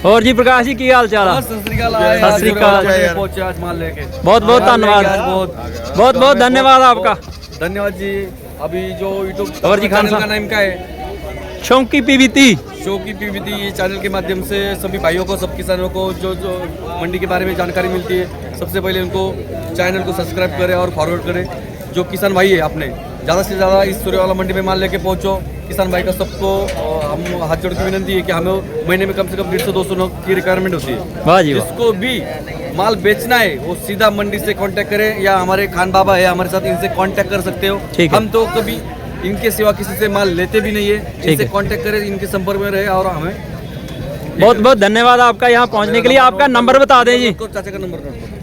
ਹੋਰ ਜੀ ਪ੍ਰਕਾਸ਼ ਜੀ ਕੀ ਹਾਲ ਚਾਲ ਆ सत श्रीकाल आए सत श्री अकाल। पहुंचे आज माल लेके बहुत बहुत धन्यवाद आज बहुत बहुत बहुत धन्यवाद आपका धन्यवाद जी अभी जो यूट्यूब और जी खान चैनल का साहब। नाम क्या है शौकी पीवीती शो की पीवीटी ये चैनल के माध्यम से सभी भाइयों को सब किसानों को जो जो मंडी के बारे में जानकारी मिलती है सबसे पहले उनको चैनल को सब्सक्राइब करें और फॉरवर्ड करें जो किसान भाई है अपने ज़्यादा से ज़्यादा इस सूर्यवाला मंडी में माल लेके पहुंचो किसान भाई का सबको हम हाथ जोड़ के विनती है कि हमें महीने में कम से कम डेढ़ सौ दो सौ लोग की रिक्वायरमेंट होती है। जिसको भी माल बेचना है वो सीधा मंडी से कांटेक्ट करें या हमारे खान बाबा है हमारे साथ इनसे कांटेक्ट कर सकते हो। हम तो कभी इनके सिवा किसी से माल लेते भी नहीं है इनसे कांटेक्ट करें इनके संपर्क में रहे और हमें बहुत बहुत धन्यवाद आपका यहाँ पहुँचने के लिए। आपका नंबर बता दें जी। चाचा का नंबर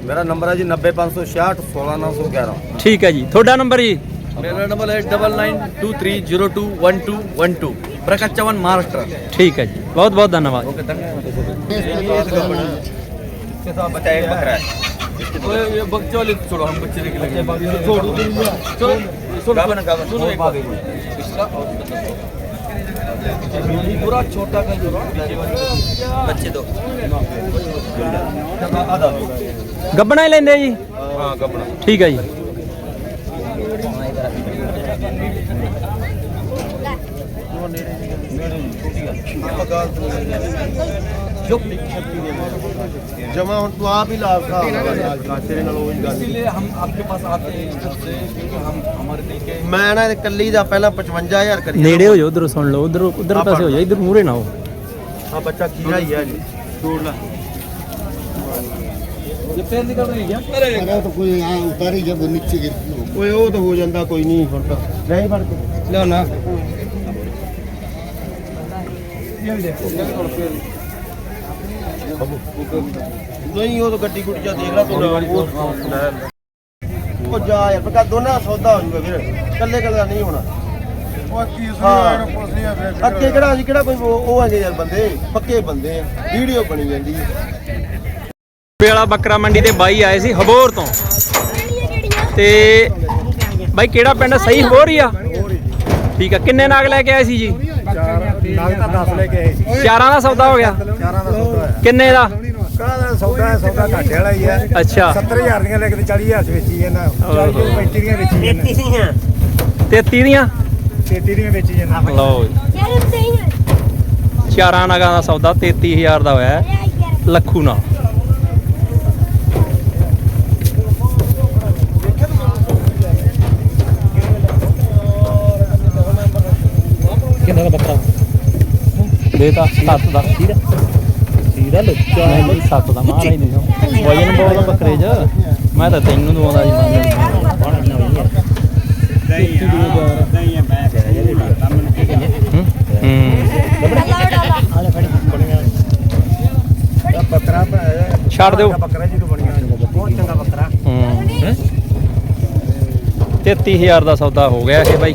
मेरा नंबर है जी नब्बे पाँच सौ छियाठ सोलह नौ सौ ग्यारह। ठीक है जी। थोड़ा नंबर जी। मेरा नंबर है double nine two three zero two one two one two Prakash Chauhan Maharashtra ठीक है जी बहुत बहुत धन्यवाद ओके धन्यवाद इसके साथ बच्चा एक बकरा है ओए, ये बच्चे वाले छोड़ो हम बच्चे लेके लगे छोड़ो चलो सुनो गावन, गावन। सुनो एक बात इसका पूरा छोटा कर दो बच्चे दो ਗੱਬਣਾ ਹੀ ਲੈਂਦੇ ਜੀ हाँ गबड़ा ਠੀਕ ਹੈ ਜੀ जमा ਹੁਣ ਤੂੰ ਆਪ ਹੀ ਲਾ ਸਕਾ ਤੇਰੇ ਨਾਲ ਉਹ ਗੱਲ इसीलिए हम आपके पास आते हैं इस तरफ से क्योंकि हम हमारे दिल के ਮੈਂ ਨਾ ਇਕੱਲੀ ਦਾ ਪਹਿਲਾਂ 55000 ਕਰੀ ਨੇੜੇ ਹੋ ਜਾਓ ਉਧਰ ਸੁਣ ਲਓ ਉਧਰ ਉਧਰ ਪਾਸੇ ਹੋ ਜਾਓ ਇਧਰ ਮੂਰੇ ਨਾ ਹੋ ਹਾਂ ਬੱਚਾ ਖੀਰਾ ਹੀ ਹੈ ਜੀ ਤੋੜ ਲੈ ये पैर निकल रही है क्या अरे तो कोई यहाँ उतारी जब नीचे गिर ਓਏ ਉਹ ਤਾਂ ਹੋ ਜਾਂਦਾ ਕੋਈ ਨਹੀਂ ਹੁਣ ਤਾਂ। ਨਹੀਂ ਫੜ ਕੇ। लो ना ਨਹੀਂ ਉਹ ਤਾਂ ਗੱਡੀ ਗੁੱਡੀ ਜਾ ਦੇਖ ਲੈ ਤੂੰ। ਉਹ ਉਹ ਜਾ ਯਾਰ ਪਕਾ ਦੋਨਾਂ ਦਾ ਸੌਦਾ ਹੋ ਜੂਗਾ ਫਿਰ। ਕੱਲੇ ਕੱਲੇ ਨਹੀਂ ਹੋਣਾ। ਉਹ ਕੀ ਹਾਂ। ਪੁੱਛਿਆ ਫਿਰ। ਅੱਗੇ ਕਿਹੜਾ ਅਸੀਂ ਕਿਹੜਾ ਕੋਈ ਉਹ ਉਹ ਹੈਗੇ ਯਾਰ ਬੰਦੇ ਪੱਕੇ ਬੰਦੇ ਆ। ਵੀਡੀਓ ਬਣੀ ਜਾਂਦੀ ਹੈ ਪੇਲਾ ਬੱਕਰਾ ਮੰਡੀ ਤੇ ਬਾਈ ਆਏ ਸੀ ਹਬੋਰ ਤੋਂ। ਤੇ ਬਾਈ ਕਿਹੜਾ ਪਿੰਡ ਸਹੀ ਹੀ ਆ? ਠੀਕ ਆ ਕਿੰਨੇ ਨਾਗ ਲੈ ਕੇ ਆਏ ਸੀ ਜੀ? ਨਾਗ ਤਾਂ 10 ਲੈ ਕੇ ਆਏ ਸੀ। ਚਾਰਾਂ ਦਾ ਸੌਦਾ ਹੋ ਗਿਆ? ਚਾਰਾਂ ਦਾ ਸੌਦਾ ਹੈ ਕਿੰਨੇ ਦਾ? ਕਾਹਦਾ ਸੌਦਾ ਹੈ ਸੌਦਾ ਘਾਟੇ ਵਾਲਾ ਹੀ ਹੈ। ਅੱਛਾ। 70000 ਦੀਆਂ ਲੈ ਕੇ ਤੇ 40000 ਚ ਵੇਚੀ ਹੈ ਨਾ 40 35 ਦੀਆਂ ਵੇਚੀ ਹੈ ਨਾ 33 ਦੀਆਂ? 33 ਦੀਆਂ ਵੇਚੀ ਹੈ ਨਾ ਲਓ ਜੀ। ਚਾਰਾਂ ਨਗਾਂ ਦਾ ਸੌਦਾ 33000 ਦਾ ਹੋਇਆ। ਹੈ, ਲੱਖੂ ਨਾਲ। ਕਿੰਨਾ ਦਾ ਬੱਕਰਾ ਦੇਤਾ 7 ਦਾ। ਠੀਕ ਹੈ ਸੀਰਾ ਲੱਚਾ ਨਹੀਂ ਨਹੀਂ 7 ਦਾ। ਮਾਰ ਹੀ ਨਹੀਂ ਵਜਨ ਬਹੁਤ ਆ ਬੱਕਰੇ 'ਚ। ਮੈਂ ਤਾਂ ਤੈਨੂੰ ਦਵਾਉਂਦਾ ਜੀ ਮੰਨ ਹੂੰ ਬੱਕਰਾ ਛੱਡ ਦਿਓ। ਬੱਕਰਾ ਜੀ ਤੋਂ ਬਣੀਆਂ ਬਹੁਤ ਚੰਗਾ ਬੱਕਰਾ ਹੂੰ 33000 ਦਾ ਸੌਦਾ ਹੋ ਗਿਆ ਇਹ ਬਾਈ।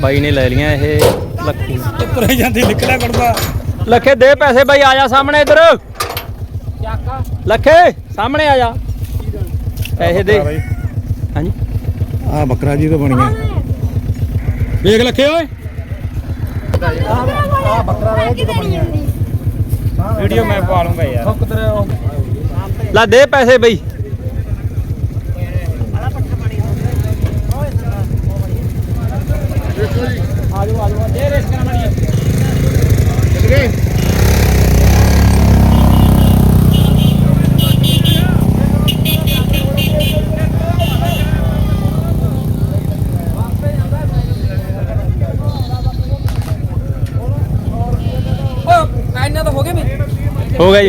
ਬਾਈ ਨੇ ਲੈ ਲੀਆਂ ਇਹ ਲੱਖੀ ਤੁਰੇ ਜਾਂਦੀ ਨਿਕਲਿਆ ਕਰਦਾ ਲੱਖੇ ਦੇ ਪੈਸੇ ਬਾਈ ਆ ਜਾ ਸਾਹਮਣੇ ਇੱਧਰ। ਲੱਖੇ ਸਾਹਮਣੇ ਆ ਜਾ। ਪੈਸੇ ਦੇ। ਹਾਂਜੀ। ਆ ਬੱਕਰਾ ਜੀ ਤੋਂ ਬਣੀਆਂ। ਵੇਖ ਲੱਖੇ ਓਏ। ਆ ਬੱਕਰਾ ਰਹਿ ਜੀ ਤੋਂ ਬਣੀਆਂ। ਵੀਡੀਓ ਮੈਂ ਪਾ ਲੂੰਗਾ ਯਾਰ। ਲੈ ਦੇ ਪੈਸੇ ਬਈ। ਕਾਇਨਾ ਤਾਂ ਹੋ ਗਏ ਬਈ ਹੋ ਗਿਆ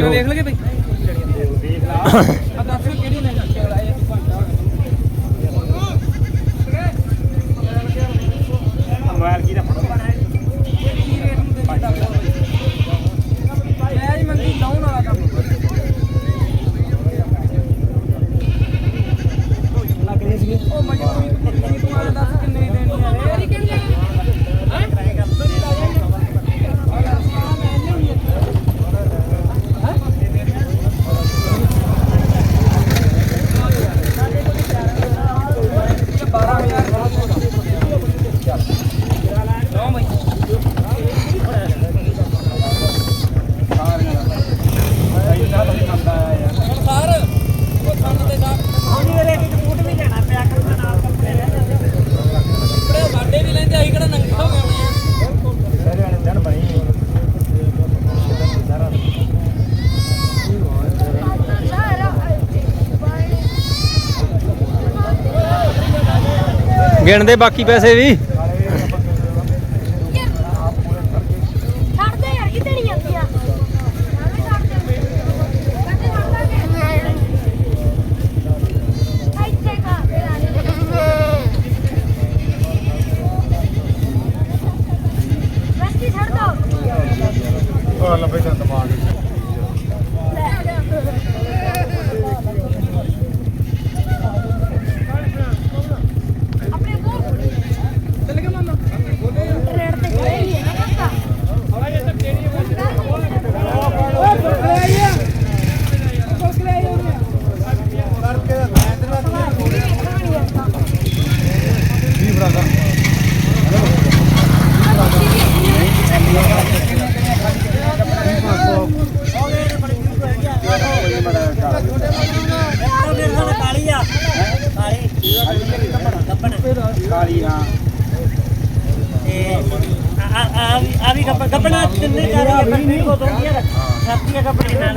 ਗਿਣਦੇ ਬਾਕੀ ਪੈਸੇ ਵੀ।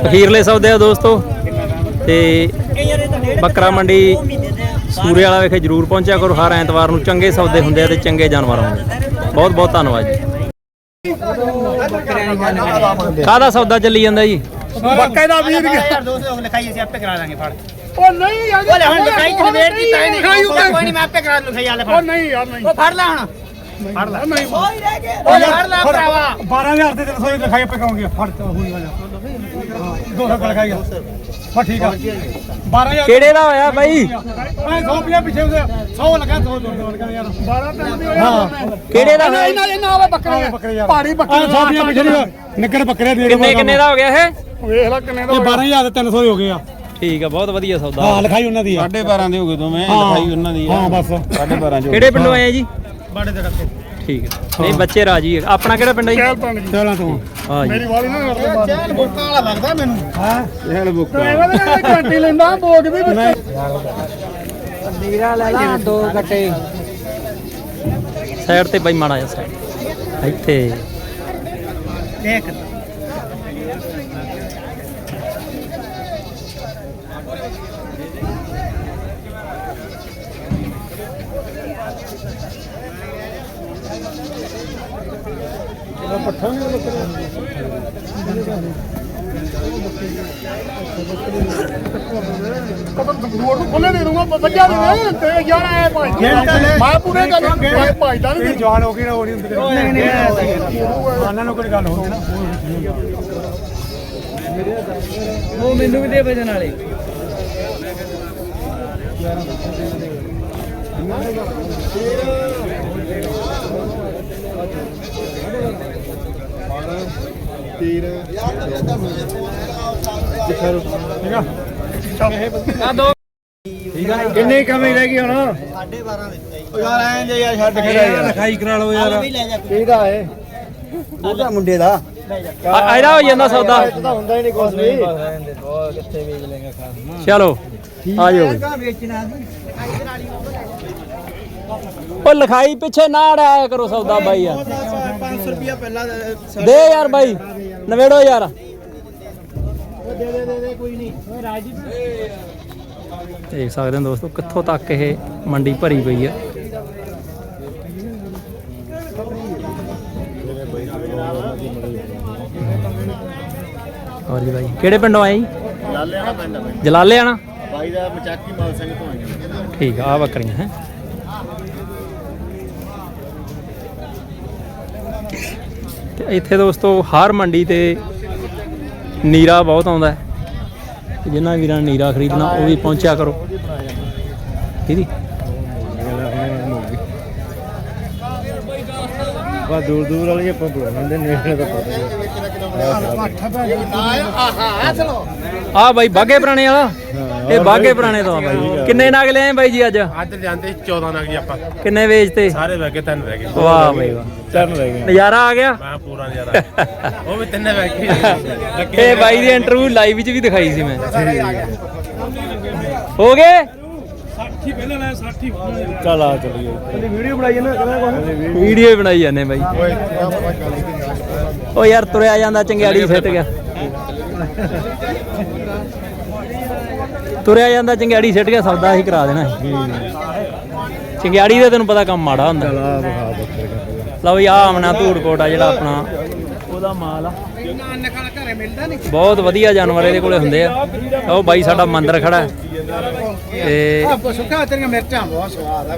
ਅਖੀਰਲੇ ਸੌਦੇ ਆ ਦੋਸਤੋ। ਤੇ ਬੱਕਰਾ ਮੰਡੀ ਸੂਰੇ ਵਾਲਾ ਵੇਖੇ ਜਰੂਰ ਪਹੁੰਚਿਆ ਕਰੋ। ਹਰ ਐਤਵਾਰ ਨੂੰ ਚੰਗੇ ਸੌਦੇ ਹੁੰਦੇ ਆ ਤੇ ਚੰਗੇ ਜਾਨਵਰ ਹੁੰਦੇ ਆ। ਬਹੁਤ ਬਹੁਤ ਧੰਨਵਾਦ ਜੀ। ਕਾਹਦਾ ਸੌਦਾ ਚੱਲੀ ਜਾਂਦਾ ਜੀ? ਬੱਕੇ ਦਾ ਵੀਰ ਗਿਆ। ਲਿਖਾਈ ਅਸੀਂ ਆਪੇ ਕਰਾ ਲਾਂਗੇ ਫੜ। ਉਹ ਨਹੀਂ ਯਾਰ ਉਹ ਲੈ ਹੁਣ ਲਿਖਾਈ ਤੇ ਵੇਟ ਦੀ ਤਾਂ ਨਹੀਂ ਕੋਈ ਨਹੀਂ ਮੈਂ ਆਪੇ ਕਰਾ ਲੂ ਲਿਖਾਈ ਵਾਲੇ ਉਹ ਫੜ। ਨਹੀਂ ਯਾਰ ਨਹੀਂ। ਉਹ ਫੜ ਲੈ ਹੁਣ। ਫੜ ਲੈ। ਨਹੀਂ ਉਹ ਫੜ ਲੈ ਭਰਾਵਾ। 12000 ਦੇ 300 ਦੀ ਲਿਖਾਈ ਪਕਾਉਂਗੇ ਫੜ ਤੇ ਹੋਈ ਵਾਲਾ 200 ਕਰ ਲਿਖਾਈ ਹਾਂ ਠੀਕ ਆ। 12000 ਕਿਹੜੇ ਦਾ ਹੋਇਆ ਬਾਈ? ਮੈਂ 100 ਰੁਪਏ ਪਿੱਛੇ ਉਹਦੇ 100 ਲਗਾ 200 ਲਗਾ ਯਾਰ। 12 ਤਾਂ ਨਹੀਂ ਹੋਇਆ ਹਾਂ। ਕਿਹੜੇ ਦਾ ਹੋਇਆ? ਇਹਨਾਂ ਇਹਨਾਂ ਆਵੇ ਬੱਕਰੇ ਬੱਕਰੇ ਯਾਰ। ਪਹਾੜੀ ਬੱਕਰੇ 100 ਰੁਪਏ ਪਿੱਛੇ ਨਹੀਂ ਨਿੱਕਰ ਬੱਕਰੇ ਦੇ ਕਿੰਨੇ ਕਿੰਨੇ ਦਾ ਹੋ ਗਿਆ ਇਹ? ਵੇਖ ਲੈ ਕਿੰਨੇ ਦਾ 12000 ਦੇ 300 ਹੋ ਗਏ ਆ। ਠੀਕ ਆ ਬਹੁਤ ਵਧੀਆ ਸੌਦਾ। ਹਾਂ ਲਿਖਾਈ ਉਹਨਾਂ ਦੀ ਆ। 12.5 ਦੇ ਹੋ ਗਏ ਦੋਵੇਂ। ਲਿਖਾਈ ਉਹਨਾਂ ਦੀ ਹਾਂ ਬਸ। 12.5 ਜੋ ਕਿਹੜੇ ਪਿੰਡੋਂ ਆਏ ਜੀ? ਬੜੇ ਦੇ ਰੱਖੇ। ਠੀਕ ਹੈ। ਨਹੀਂ ਬੱਚੇ ਰਾਜੀ ਹੈ। ਆਪਣਾ ਕਿਹੜਾ ਪਿੰਡ ਹੈ ਜੀ? ਚਲਾਂ ਤੋਂ। ਹਾਂ ਜੀ। ਮੇਰੀ ਵਾਲੀ ਨਾ ਕਰਦੇ ਬਾਅਦ ਚੈਨ ਬੁੱਕਾ ਵਾਲਾ ਲੱਗਦਾ ਮੈਨੂੰ। ਹਾਂ। ਇਹ ਬੁੱਕ ਇਹਦੇ ਨਾਲ ਘੰਟੀ ਲੈਂਦਾ ਬੋਗ ਵੀ ਨਹੀਂ। ਸਾਈਡ ਤੇ ਬਾਈ ਮਾੜਾ ਜਿਹਾ ਸਾਈਡ। ਇੱਥੇ। ਦੇਖ। ਰੋਡ ਨੂੰ ਖੋਲੇ ਦੇ ਦੂੰਗਾ ਵੱਜਾ ਦੇ ਦੇ ਤੇ ਯਾਰ ਐ ਭਾਈ ਮੈਂ ਪੂਰੇ ਗੱਲ ਭਾਈ ਭਾਈ ਦਾ ਨਹੀਂ ਜਵਾਨ ਹੋ ਗਈ ਨਾ ਉਹ ਨਹੀਂ ਹੁੰਦੀ ਉਹਨਾਂ ਨੂੰ ਕੋਈ ਗੱਲ ਹੁੰਦੀ ਨਾ ਉਹ ਮੈਨੂੰ ਵੀ ਦੇ ਵਜਨ ਵਾਲੇ। ਕਿੰਨੇ ਕਮੀ ਰਹਿ ਗਈ ਹੁਣ? ਯਾਰ ਐਂ ਜੇ ਯਾਰ ਛੱਡ ਕੇ ਯਾਰ ਲਿਖਾਈ ਕਰਾ ਲਓ ਯਾਰ। ਕਿਹਦਾ ਏ ਉਹਦਾ ਮੁੰਡੇ ਦਾ। ਆ- ਇਹਦਾ ਹੋ ਜਾਂਦਾ ਸੌਦਾ। ਤਾਂ ਹੁੰਦਾ ਹੀ ਨਹੀਂ ਕੁਝ ਵੀ। ਚਲੋ ਆ ਜਾਓ। ਉਹ ਲਿਖਾਈ ਪਿੱਛੇ ਨਾ ਅੜਾਇਆ ਕਰੋ ਸੌਦਾ ਬਾਈ ਯਾਰ। 500 ਰੁਪਿਆ ਪਹਿਲਾਂ ਦੇ ਯਾਰ ਬਾਈ ਨਵੇੜੋ ਯਾਰ। ਦੇ ਦੇ ਦੇ ਕੋਈ ਨਹੀਂ। ਦੇਖ ਸਕਦੇ ਹੋ ਦੋਸਤੋ ਕਿੱਥੋਂ ਤੱਕ ਇਹ ਮੰਡੀ ਭਰੀ ਪਈ ਹੈ ਹੋਰ ਜੀ ਬਾਈ ਕਿਹੜੇ ਪਿੰਡੋਂ ਆਏ ਜੀ? ਲਾਲੇ ਆਣਾ ਪਿੰਡ ਜਲਾਲੇ ਆਣਾ ਬਾਈ ਦਾ ਮਚਾਕੀ ਮਾਲ ਸਿੰਘ ਤੋਂ ਆਈਆਂ ਠੀਕ ਆ ਆਹ ਬੱਕਰੀਆਂ ਹੈ? ਤੇ ਇੱਥੇ ਦੋਸਤੋ ਹਰ ਮੰਡੀ ਤੇ ਨੀਰਾ ਬਹੁਤ ਆਉਂਦਾ ਜਿਨ੍ਹਾਂ ਵੀਰਾਂ ਨੇ ਨੀਰਾ ਖਰੀਦਣਾ ਉਹ ਵੀ ਪਹੁੰਚਿਆ ਕਰੋ ਕਿਹਦੀ ਬਾ ਦੂਰ ਦੂਰ ਵਾਲੀ ਆਪਾਂ ਬੁਲਾਉਂਦੇ ਨੇੜੇ ਦਾ ਪਤਾ ਆ ਬਾਈ ਬਾਗੇ ਪੁਰਾਣੇ ਵਾਲਾ ਇਹ ਬਾਗੇ ਪੁਰਾਣੇ ਤੋਂ ਆ ਬਾਈ। ਕਿੰਨੇ ਨਗ ਲਿਆਏ ਬਾਈ ਜੀ ਅੱਜ? ਅੱਜ ਜਾਂਦੇ 14 ਨਗ ਜੀ ਆਪਾਂ। ਕਿੰਨੇ ਵੇਚਤੇ ਸਾਰੇ ਵਹਿ ਕੇ ਤਿੰਨ ਰਹਿ ਗਏ। ਵਾਹ ਬਾਈ ਵਾਹ। ਚਰਨ ਰਹਿ ਗਏ। ਨਜ਼ਾਰਾ ਆ ਗਿਆ? ਮੈਂ ਪੂਰਾ ਨਜ਼ਾਰਾ। ਉਹ ਵੀ ਤਿੰਨੇ ਵਹਿ ਕੇ ਇਹ ਬਾਈ ਦੀ ਇੰਟਰਵਿਊ ਲਾਈਵ ਵਿੱਚ ਵੀ ਦਿਖਾਈ ਸੀ ਮੈਂ। ਹੋ ਗਏ? ਚੱਲ ਆ ਚਲੀਏ। ਵੀਡੀਓ ਬਣਾਈ ਨਾ ਕਹਿੰਦਾ ਵੀਡੀਓ ਬਣਾਈ ਜਾਂਦੇ ਬਾਈ। ਉਹ ਯਾਰ ਤੁਰਿਆ ਜਾਂਦਾ ਚੰਗਿਆੜੀ ਸਿੱਟ ਗਿਆ। ਤੁਰਿਆ ਜਾਂਦਾ ਚੰਗਿਆੜੀ ਸਿੱਟ ਗਿਆ ਸੌਦਾ ਹੀ ਕਰਾ ਦੇਣਾ ਸੀ। ਚੰਗਿਆੜੀ ਦਾ ਤੈਨੂੰ ਪਤਾ ਕੰਮ ਮਾੜਾ ਹੁੰਦਾ। ਲਓ ਵੀ ਆ ਆਮਨਾ ਧੂੜਕੋਟ ਆ ਜਿਹੜਾ ਆਪਣਾ। ਉਹਦਾ ਮਾਲ ਆ। ਬਹੁਤ ਵਧੀਆ ਜਾਨਵਰ ਇਹਦੇ ਕੋਲੇ ਹੁੰਦੇ ਆ। ਉਹ ਬਾਈ ਸਾਡਾ ਮੰਦਰ ਖੜਾ ਹੈ। ਤੇ ਸੁੱਕਾ ਤੇਰੀਆਂ ਮਿਰਚਾਂ ਬਹੁਤ ਸਵਾਦ ਆ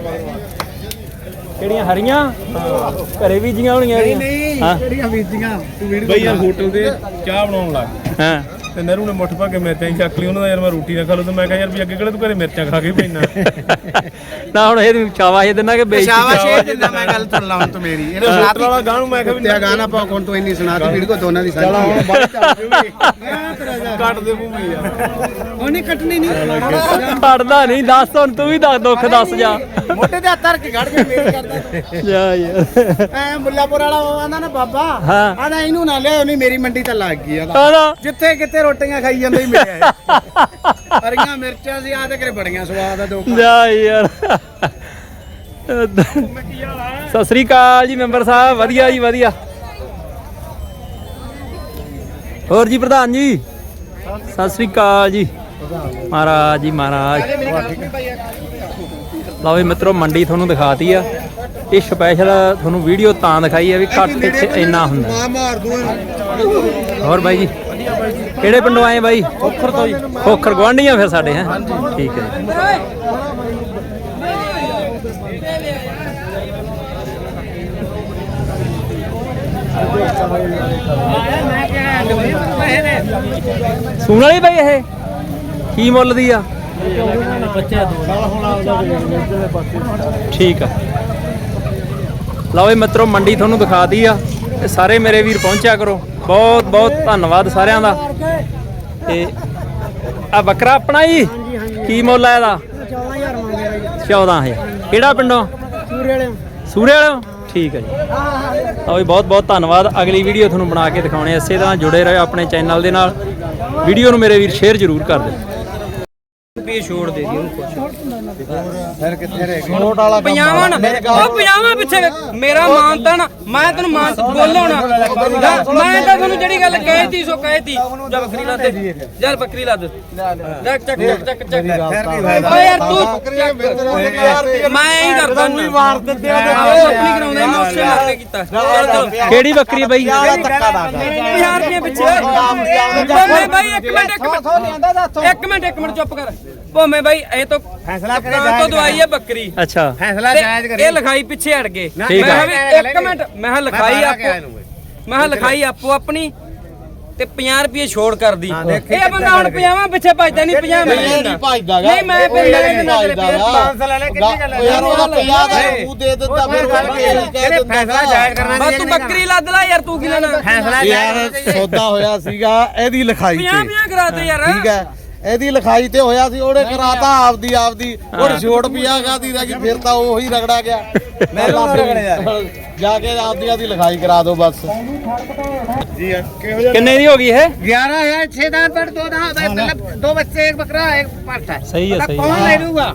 ਕਿਹੜੀਆਂ ਹਰੀਆਂ? ਘਰੇ ਬੀਜੀਆਂ ਹੋਣੀਆਂ ਇਹਦੀਆਂ? ਹਾਂ। ਜਿਹੜੀਆਂ ਬੀਜੀਆਂ? ਤੂੰ ਵੀਡੀਓ ਬਈ ਯਾਰ ਹੋਟਲ ਤੇ ਚਾਹ ਬਣਾਉਣ ਲੱਗ। ਹਾਂ। ਤੇ ਨਰੂ ਨੇ ਮੁੱਠ ਪਾ ਕੇ ਮਿਰਚਾਂ ਹੀ ਚੱਕ ਲਈ ਉਹਨਾਂ ਦਾ ਯਾਰ ਮੈਂ ਰੋਟੀ ਨਾ ਖਾ ਲੂ ਤੇ ਮੈਂ ਕਿਹਾ ਯਾਰ ਵੀ ਅੱਗੇ ਕਿਹੜਾ ਤੂੰ ਘਰੇ ਮਿਰਚਾਂ ਖਾ ਕੇ ਪੈਣਾ ਨਾ ਹੁਣ ਇਹ ਚਾਵਾ ਇਹ ਦਿਨਾ ਕਿ ਬੇਇੱਜ਼ਤੀ ਸ਼ਾਬਾਸ਼ ਇਹ ਦਿੰਦਾ ਮੈਂ ਗੱਲ ਸੁਣ ਲਾ ਹੁਣ ਤੂੰ ਮੇਰੀ। ਇਹਨੂੰ ਸੁਣਾ ਹੋਟਲ ਵਾਲਾ ਗਾਣੂ ਮੈਂ ਕਿਹਾ ਵੀ ਤੇ ਗਾਣਾ ਪਾ ਕੋਣ ਤੂੰ ਇੰਨੀ ਸੁਣਾ ਦੀ ਵੀਡੀਓ ਦੋਨਾਂ ਦੀ ਸਾਂਝੀ ਚਲ ਹੁਣ ਬਾਅਦ ਕੱਟ ਦੇ ਭੂਮੀ ਯਾਰ। ਉਹਨੇ ਕੱਟਣੀ ਨਹੀਂ। ਪੜਦਾ ਨਹੀਂ ਦੱਸ ਹੁਣ ਤੂੰ ਵੀ ਦੱਸ ਦੁੱਖ ਦੱਸ ਜਾ। ਮੋਢੇ ਤੇ ਹੱਥ ਰੱਖ ਕੇ ਖੜ ਕੇ ਮੇਰੀ ਕਰਦਾ ਤੂੰ ਜਾ ਯਾਰ ਐ ਮੁੱਲਾਪੁਰ ਵਾਲਾ ਉਹ ਆਂਦਾ ਨਾ ਬਾਬਾ ਹਾਂ। ਆਂਦਾ ਇਹਨੂੰ ਨਾ ਲਿਆਓ ਨਹੀਂ ਮੇਰੀ ਮੰਡੀ ਤਾਂ ਲੱਗ ਗਈ ਆ ਆਹਦਾ ਜਿੱਥੇ ਕਿਤੇ ਰੋਟੀਆਂ ਖਾਈ ਜਾਂਦਾ ਹੀ ਮਿਲਿਆ ਹਰੀਆਂ ਮਿਰਚਾਂ ਸੀ ਆ ਤੇ ਕਰੇ ਬੜੀਆਂ ਸਵਾਦ ਆ ਦੋ ਜਾ ਯਾਰ। ਸਤਿ ਸ੍ਰੀ ਅਕਾਲ ਜੀ ਮੈਂਬਰ ਸਾਹਿਬ। ਵਧੀਆ ਜੀ ਵਧੀਆ। ਹੋਰ ਜੀ ਪ੍ਰਧਾਨ ਜੀ? ਸਤਿ ਸ੍ਰੀ ਅਕਾਲ ਜੀ। ਮਹਾਰਾਜ ਜੀ ਮਹਾਰਾਜ। ਲਓ ਵੀ ਮਿੱਤਰੋ ਮੰਡੀ ਤੁਹਾਨੂੰ ਦਿਖਾਤੀ ਆ। ਇਹ ਸਪੈਸ਼ਲ ਤੁਹਾਨੂੰ ਵੀਡੀਓ ਤਾਂ ਦਿਖਾਈ ਆ ਵੀ ਘੱਟ ਇੱਥੇ ਇੰਨਾ ਹੁੰਦਾ। ਹੋਰ ਬਾਈ ਜੀ ਕਿਹੜੇ ਪਿੰਡੋਂ ਆਏ ਬਾਈ? ਖੋਖਰ ਤੋਂ ਜੀ। ਖੋਖਰ ਗਵਾਂਢੀਆਂ ਫਿਰ ਸਾਡੇ ਹੈ? ਠੀਕ ਹੈ ਸੁਣ ਵਾਲੀ ਬਾਈ ਇਹ? ਕੀ ਮੁੱਲ ਦੀ ਆ? ਠੀਕ ਆ। ਲਓ ਇਹ ਮਿੱਤਰੋ ਮੰਡੀ ਤੁਹਾਨੂੰ ਦਿਖਾਤੀ ਆ। ਤੇ ਸਾਰੇ ਮੇਰੇ ਵੀਰ ਪਹੁੰਚਿਆ ਕਰੋ। ਬਹੁਤ ਬਹੁਤ ਧੰਨਵਾਦ ਸਾਰਿਆਂ ਦਾ। ਤੇ ਆ ਬੱਕਰਾ ਆਪਣਾ ਜੀ? ਕੀ ਮੁੱਲ ਆ ਇਹਦਾ? 14000 ਮੰਗਿਆ 14000 ਕਿਹੜਾ ਪਿੰਡੋਂ? ਸੂਰੇ ਵਾਲੇ ਸੂਰੇ ਵਾਲਿਓ? ਠੀਕ ਹੈ ਜੀ ਲਓ ਜੀ ਬਹੁਤ ਬਹੁਤ ਧੰਨਵਾਦ। ਅਗਲੀ ਵੀਡੀਓ ਤੁਹਾਨੂੰ ਬਣਾ ਕੇ ਦਿਖਾਉਣੇ ਇਸੇ ਤਰ੍ਹਾਂ ਜੁੜੇ ਰਹੋ ਆਪਣੇ ਚੈਨਲ ਦੇ ਨਾਲ। ਵੀਡੀਓ ਨੂੰ ਮੇਰੇ ਵੀਰ ਸ਼ੇਅਰ ਜ਼ਰੂਰ ਕਰ ਦਿਓ। ਰੁਪਏ ਛੋੜ ਦੇ ਦੀ ਫਿਰ ਕਿੱਥੇ ਰਹਿ ਗਏ ਪਜਾਵਾਂ ਨਾ ਉਹ ਪਜਾਵਾਂ ਪਿੱਛੇ ਮੇਰਾ ਮਾਨਤਾ ਨਾ ਮੈਂ ਤੈਨੂੰ ਮਾਨ ਬੋਲੋ ਨਾ ਮੈਂ ਤਾਂ ਤੁਹਾਨੂੰ ਜਿਹੜੀ ਗੱਲ ਕਹਿਤੀ ਸੋ ਕਹਿਤੀ ਜਾ ਬੱਕਰੀ ਲਾ ਦੇ ਯਾਰ ਬੱਕਰੀ ਲਾ ਦੇ ਜਾ ਚੱਕ ਚੱਕ ਚੱਕ ਚੱਕ ਓ ਯਾਰ ਤੂੰ ਮੈਂ ਹੀ ਕਰਦਾ ਤੂੰ ਮਾਰ ਦਿੰਦੇ ਆ ਆਪਣੀ ਕਰਾਉਂਦਾ ਮੈਂ ਉਸੇ ਮਾਰਨੇ ਕੀਤਾ ਕਿਹੜੀ ਬੱਕਰੀ ਬਾਈ ਪਿੱਛੇ ਬਾਈ ਇੱਕ ਮਿੰਟ ਇੱਕ ਮਿੰਟ ਇੱਕ ਮਿੰਟ ਇੱਕ ਮਿੰਟ ਚੁੱਪ ਕਰ ਭੋਮੇ ਬਾਈ ਇਹ ਤੋਂ ਫੈਸਲਾ ਕਰੇ ਕਾਂ ਤੋਂ ਦਵਾਈ ਹੈ ਬੱਕਰੀ। ਅੱਛਾ। ਫੈਸਲਾ ਜਾਇਜ਼ ਕਰੇ। ਇਹ ਲਿਖਾਈ ਪਿੱਛੇ ਹਟ ਗਏ। ਮੈਂ ਕਿਹਾ ਇੱਕ ਮਿੰਟ ਮੈਂ ਕਿਹਾ ਲਿਖਾਈ ਆਪੋ ਮੈਂ ਕਿਹਾ ਲਿਖਾਈ ਆਪੋ ਆਪਣੀ ਤੇ 50 ਰੁਪਏ ਛੋੜ ਕਰਦੀ। ਇਹ ਬੰਦਾ ਹੁਣ 50 ਪਿੱਛੇ ਭੱਜਦਾ ਨਹੀਂ 50 ਮੈਂ ਨਹੀਂ ਭੱਜਦਾ ਨਹੀਂ ਮੈਂ ਫਿਰ ਮੈਂ ਇਹਦੇ ਨਾਲ ਫੈਸਲਾ ਲੈ ਲੈ ਕਿੰਨੀ ਗੱਲ ਹੈ ਯਾਰ ਉਹਦਾ 50 ਦਾ ਮੂੰਹ ਦੇ ਦਿੱਤਾ ਫਿਰ ਫੜ ਕੇ ਇਹ ਕਹਿ ਇਹਨੇ ਦਿੰਦਾ ਫੈਸਲਾ ਜਾਇਜ਼ ਕਰਨਾ ਬਸ ਤੂੰ ਬੱਕਰੀ ਲੱਦ ਲੈ ਯਾਰ ਤੂੰ ਕੀ ਲੈਣਾ? ਫੈਸਲਾ ਯਾਰ ਸੌਦਾ ਹੋਇਆ ਸੀਗਾ ਇਹਦੀ ਲਿਖਾਈ 50 ਤੇ। 50 ਕਰਾ ਦੇ ਯਾਰ। ਠੀਕ ਹੈ। ਇਹਦੀ ਲਿਖਾਈ ਤੇ ਹੋਇਆ ਸੀ ਉਹਨੇ ਕਰਾਤਾ ਆਪਦੀ ਆਪਦੀ। ਉਹ ਛੋੜ ਪਿਆ ਗਾਦੀ ਦਾ ਕਿ ਫਿਰ ਤਾਂ ਉਹੀ ਰਗੜਾ ਗਿਆ। ਮੈਂ ਜਾ ਕੇ ਆਪਦੀ ਆਪਦੀ ਲਿਖਾਈ ਕਰਾ ਦਿਓ ਬਸ ਕਿੰਨੇ ਦੀ ਹੋ ਗਈ ਇਹ 11000 छह दांत पर दो दांत मतलब दो बच्चे एक बकरा एक पाठा सही है, सही है। कौन ले लूंगा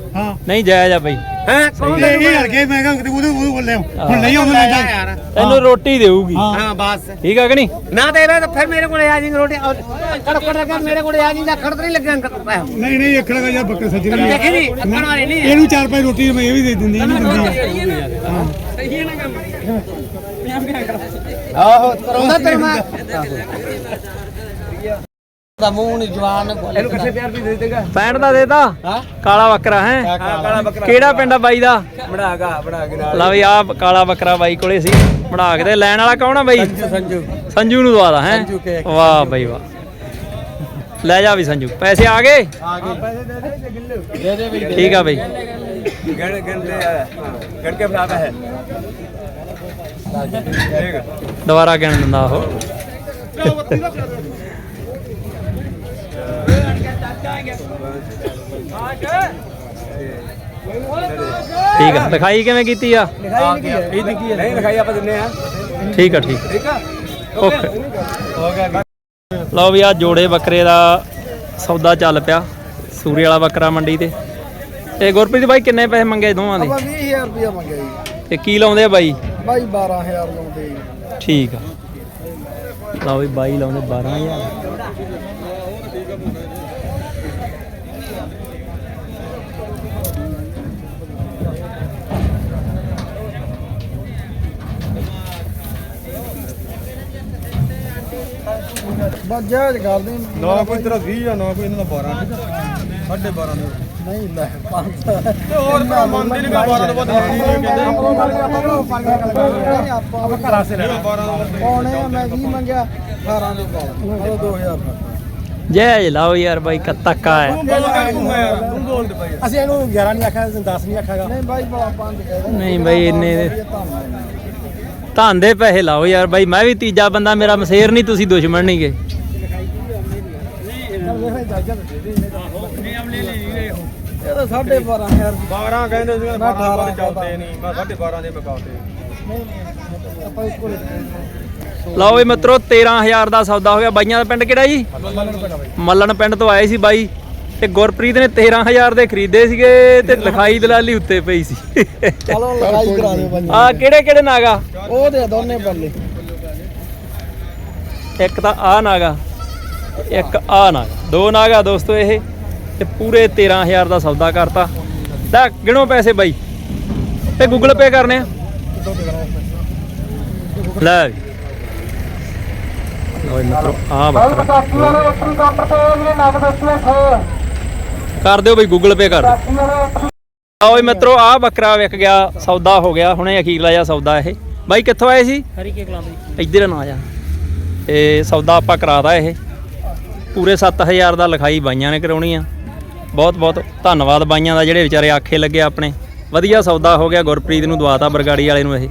ਨਹੀਂ ਜਾਇਜ਼ ਆ ਬਾਈ हैं कौन ले लूंगा ਕੇ ਮੈਂ ਕਿਹਾ ਉਹਦੇ ਉਹਦੇ ਬੋਲੇ ਹੁਣ ਨਹੀਂ ਉਹਨੂੰ ਲੈ ਜਾ यार ਤੈਨੂੰ ਰੋਟੀ ਦੇਊਗੀ हाँ बस ਠੀਕ ਆ ਕਿ ਨਹੀਂ ना दे तो फिर मेरे को आ जाएंगे रोटी और कड़क कड़क कर मेरे को आ जाएंगे खड़त नहीं लग जाएंगे ਨਹੀਂ ਨਹੀਂ ਇੱਕ ਲਗਾ ਯਾਰ ਬੱਕਰੇ ਸੱਜਣ देखी नहीं अक्कड़ वाली नहीं ਇਹਨੂੰ ਚਾਰ ਪੰਜ ਰੋਟੀ ਮੈਂ ਇਹ ਵੀ ਦੇ ਦਿੰਦੀ ਇਹਨੂੰ ਦਿੰਦੀ ਆ। ਸਹੀ ਹੈ ਨਾ ਕੰਮ ਆਹੋ ਕਰਾਉਂਦਾ ਤੇਰੇ ਮੈਂ ਦਾ ਮੂੰਹ ਨਹੀਂ ਜਵਾਨ ਇਹਨੂੰ ਕਿੱਥੇ ਪਿਆਰ ਵੀ ਦੇ ਦੇਗਾ। ਪੈਂਟ ਦਾ ਦੇਤਾ ਕਾਲਾ ਬੱਕਰਾ ਹੈ? ਕਾਲਾ। ਬੱਕਰਾ ਕਿਹੜਾ ਪਿੰਡ ਆ ਬਾਈ ਦਾ? ਬਣਾਗਾ ਬਣਾ ਕੇ ਨਾਲ। ਲਾ ਵੀ ਆ ਕਾਲਾ ਬੱਕਰਾ ਬਾਈ ਕੋਲੇ ਸੀ। ਬਣਾ ਕੇ ਤੇ ਲੈਣ ਵਾਲਾ ਕੌਣ ਆ ਬਾਈ? ਸੰਜੂ ਸੰਜੂ। ਨੂੰ ਦਵਾਦਾ ਹੈ? ਵਾਹ ਬਾਈ ਵਾਹ। ਲੈ ਜਾ ਵੀ ਸੰਜੂ। ਪੈਸੇ ਆ ਗਏ? ਆ ਗਏ। ਪੈਸੇ ਦੇ ਦੇ ਗਿੱਲੂ। ਦੇ ਦੇ ਬਈ ਠੀਕ ਆ ਬਾਈ। ਗੜ ਗੜ ਦੇ ਗੜ ਕੇ ਬਣਾਵਾ ਹੈ ਦੁਬਾਰਾ ਕਹਿਣ ਦਿੰਦਾ ਉਹ। ਠੀਕ ਆ ਲਿਖਾਈ ਕਿਵੇਂ ਕੀਤੀ ਆ? ਠੀਕ ਆ ਠੀਕ। ਠੀਕ ਆ ਲਓ ਵੀ ਆ ਜੋੜੇ ਬੱਕਰੇ ਦਾ ਸੌਦਾ ਚੱਲ ਪਿਆ ਸੂਰੀ ਵਾਲਾ ਬੱਕਰਾ ਮੰਡੀ ਤੇ। ਤੇ ਗੁਰਪ੍ਰੀਤ ਬਾਈ ਕਿੰਨੇ ਪੈਸੇ ਮੰਗੇ ਦੋਵਾਂ ਦੇ? 20000 ਰੁਪਏ ਮੰਗਿਆ ਜੀ। ਤੇ ਕੀ ਲਾਉਂਦੇ ਆ ਬਾਈ? ਬਾਈ ਠੀਕ ਆ। ਲਓ ਵੀ ਬਾਈ ਲਾਉਂਦੇ 12000 ਬਸ ਜਾਇਜ਼ ਕਰਦੇ ਨਾ। ਕੋਈ ਤੇਰਾ 20 ਆ ਨਾ ਕੋਈ ਇਹਨਾਂ ਦਾ 12 ਠੀਕ ਆ ਦੇ। ਨਹੀਂ ਲੈ 500 ਤੇ ਹੋਰ ਭਰਾ ਮੰਨਦੇ ਨਹੀਂ 12 ਤੋਂ ਵੱਧ ਨਹੀਂ ਕਹਿੰਦੇ ਆਪਾਂ ਘਰਾਂ ਸੇ ਲੈਣਾ ਪਾਉਣੇ ਆ ਮੈਂ 20 ਮੰਗਿਆ 18 ਦੇ ਪਾ 2000 ਜੈ ਲਾਓ ਯਾਰ ਬਾਈ ਕੱਤਕਾ ਹੈ ਅਸੀਂ ਇਹਨੂੰ 11 ਨਹੀਂ ਆਖਿਆ 10 ਨਹੀਂ ਆਖਾਗਾ ਨਹੀਂ ਬਾਈ ਬਾ 5 ਕਹਿ ਦੇ ਨਹੀਂ ਬਾਈ ਇੰਨੇ ਦੇ ਧੰਨ ਦੇ ਪੈਸੇ ਲਾਓ ਯਾਰ ਬਾਈ ਮੈਂ ਵੀ ਤੀਜਾ ਬੰਦਾ ਮੇਰਾ ਮਸੇਰ ਨਹੀਂ ਤੁਸੀਂ ਦੁਸ਼ਮਣ ਨਹੀਂਗੇ ਇਹ ਤਾਂ 12500 12 ਕਹਿੰਦੇ ਸੀ 12 ਚੱਲਦੇ ਨਹੀਂ ਮੈਂ 12.5 ਦੇ ਬਕਾਤੇ ਆਪਾਂ ਇੱਕੋ ਲਓ ਵੀ ਮਿੱਤਰੋ 13000 ਦਾ ਸੌਦਾ ਹੋ ਗਿਆ। ਬਾਈਆਂ ਦਾ ਪਿੰਡ ਕਿਹੜਾ ਜੀ? ਮੱਲਣ ਪਿੰਡ ਤੋਂ ਆਏ ਸੀ ਬਾਈ। ਤੇ ਗੁਰਪ੍ਰੀਤ ਨੇ 13000 ਦੇ ਖਰੀਦੇ ਸੀਗੇ ਤੇ ਲਿਖਾਈ ਦਲਾਲੀ ਉੱਤੇ ਪਈ ਸੀ। ਚਲੋ ਲਗਾਈ ਕਰਾ ਦਿਓ ਬੰਦੇ ਆ ਕਿਹੜੇ ਕਿਹੜੇ ਨਾਗਾ? ਉਹ ਦੇ ਦੋਨੇ ਬੱਲੇ। ਇੱਕ ਤਾਂ ਆ ਨਾਗਾ ਇੱਕ ਆ ਨਾਗਾ। ਦੋ ਨਾਗਾ ਦੋਸਤੋ ਇਹ। ਤੇ ਪੂਰੇ 13000 ਦਾ ਸੌਦਾ ਕਰਤਾ। ਤਾਂ ਗਿਣੋ ਪੈਸੇ ਬਾਈ। ਤੇ ਗੂਗਲ ਪੇ ਕਰਨੇ ਆ। ਲੈ ਮਿੱਤਰੋ ਆ ਬੱਕਰਾ ਕਰ ਦਿਓ ਬਈ ਗੂਗਲ ਪੇ ਕਰ ਦਿਓ। ਜੀ ਮਿੱਤਰੋ ਆ ਬੱਕਰਾ ਵਿਕ ਗਿਆ ਸੌਦਾ ਹੋ ਗਿਆ। ਹੁਣੇ ਅਖੀਰਲਾ ਜਿਹਾ ਸੌਦਾ ਇਹ। ਬਾਈ ਕਿੱਥੋਂ ਆਏ ਸੀ? ਹਰੀਕੇ ਕਲਾਂ ਤੋਂ ਇੱਧਰ ਨਾ ਆ ਜਾ। ਤੇ ਸੌਦਾ ਆਪਾਂ ਕਰਾਤਾ ਇਹ। ਪੂਰੇ 7000 ਦਾ ਲਿਖਾਈ ਬਾਈਆਂ ਨੇ ਕਰਾਉਣੀ ਆ। ਬਹੁਤ ਬਹੁਤ ਧੰਨਵਾਦ ਬਾਈਆਂ ਦਾ ਜਿਹੜੇ ਵਿਚਾਰੇ ਆਖੇ ਲੱਗੇ ਆਪਣੇ। ਵਧੀਆ ਸੌਦਾ ਹੋ ਗਿਆ ਗੁਰਪ੍ਰੀਤ ਨੂੰ ਦਵਾਤਾ ਬਰਗਾੜੀ ਵਾਲੇ ਨੂੰ ਇਹ।